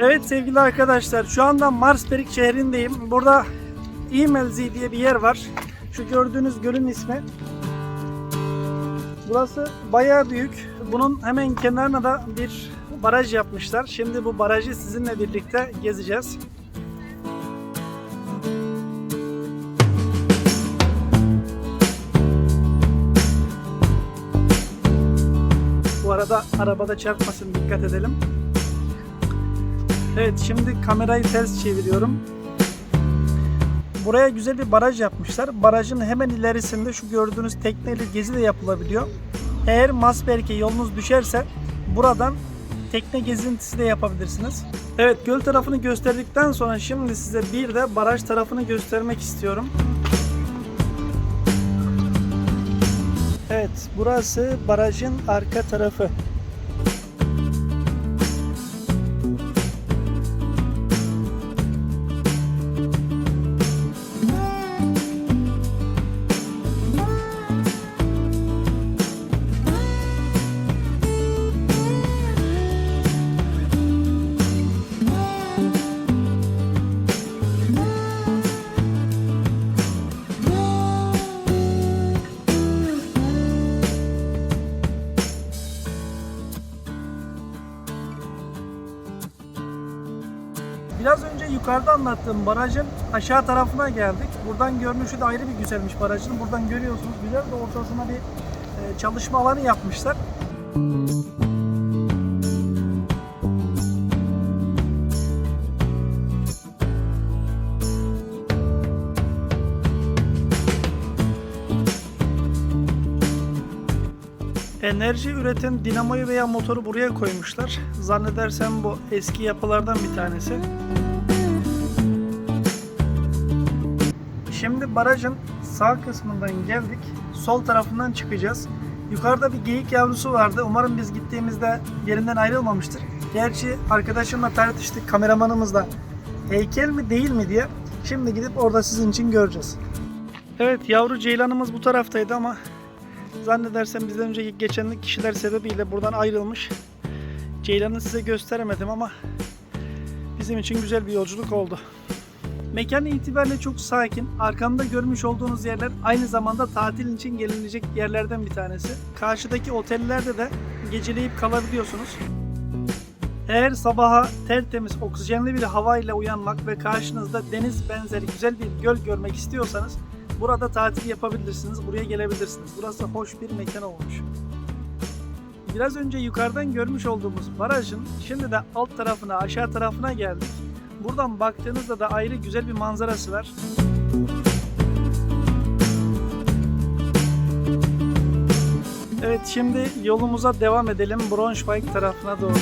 Evet sevgili arkadaşlar şu anda Marsperik şehrindeyim. Burada İmelzi diye bir yer var. Şu gördüğünüz gölün ismi. Burası bayağı büyük. Bunun hemen kenarına da bir baraj yapmışlar. Şimdi bu barajı sizinle birlikte gezeceğiz. Bu arada arabada çarpmasın dikkat edelim. Evet şimdi kamerayı ters çeviriyorum. Buraya güzel bir baraj yapmışlar. Barajın hemen ilerisinde şu gördüğünüz tekneyle gezi de yapılabiliyor. Eğer Masberg'e yolunuz düşerse buradan tekne gezintisi de yapabilirsiniz. Evet göl tarafını gösterdikten sonra şimdi size bir de baraj tarafını göstermek istiyorum. Evet burası barajın arka tarafı. Biraz önce yukarıda anlattığım barajın aşağı tarafına geldik. Buradan görünüşü de ayrı bir güzelmiş barajın. Buradan görüyorsunuz güzel de ortasına bir e, çalışma alanı yapmışlar. Enerji üreten dinamoyu veya motoru buraya koymuşlar. Zannedersem bu eski yapılardan bir tanesi. Şimdi barajın sağ kısmından geldik. Sol tarafından çıkacağız. Yukarıda bir geyik yavrusu vardı. Umarım biz gittiğimizde yerinden ayrılmamıştır. Gerçi arkadaşımla tartıştık kameramanımızla. Heykel mi değil mi diye. Şimdi gidip orada sizin için göreceğiz. Evet yavru ceylanımız bu taraftaydı ama Zannedersem bizden önceki geçen kişiler sebebiyle buradan ayrılmış. Ceylan'ı size gösteremedim ama bizim için güzel bir yolculuk oldu. Mekan itibariyle çok sakin. Arkamda görmüş olduğunuz yerler aynı zamanda tatil için gelinecek yerlerden bir tanesi. Karşıdaki otellerde de geceleyip kalabiliyorsunuz. Eğer sabaha tertemiz oksijenli bir hava ile uyanmak ve karşınızda deniz benzeri güzel bir göl görmek istiyorsanız Burada tatil yapabilirsiniz, buraya gelebilirsiniz. Burası hoş bir mekan olmuş. Biraz önce yukarıdan görmüş olduğumuz barajın şimdi de alt tarafına, aşağı tarafına geldik. Buradan baktığınızda da ayrı güzel bir manzarası var. Evet şimdi yolumuza devam edelim Braunschweig tarafına doğru.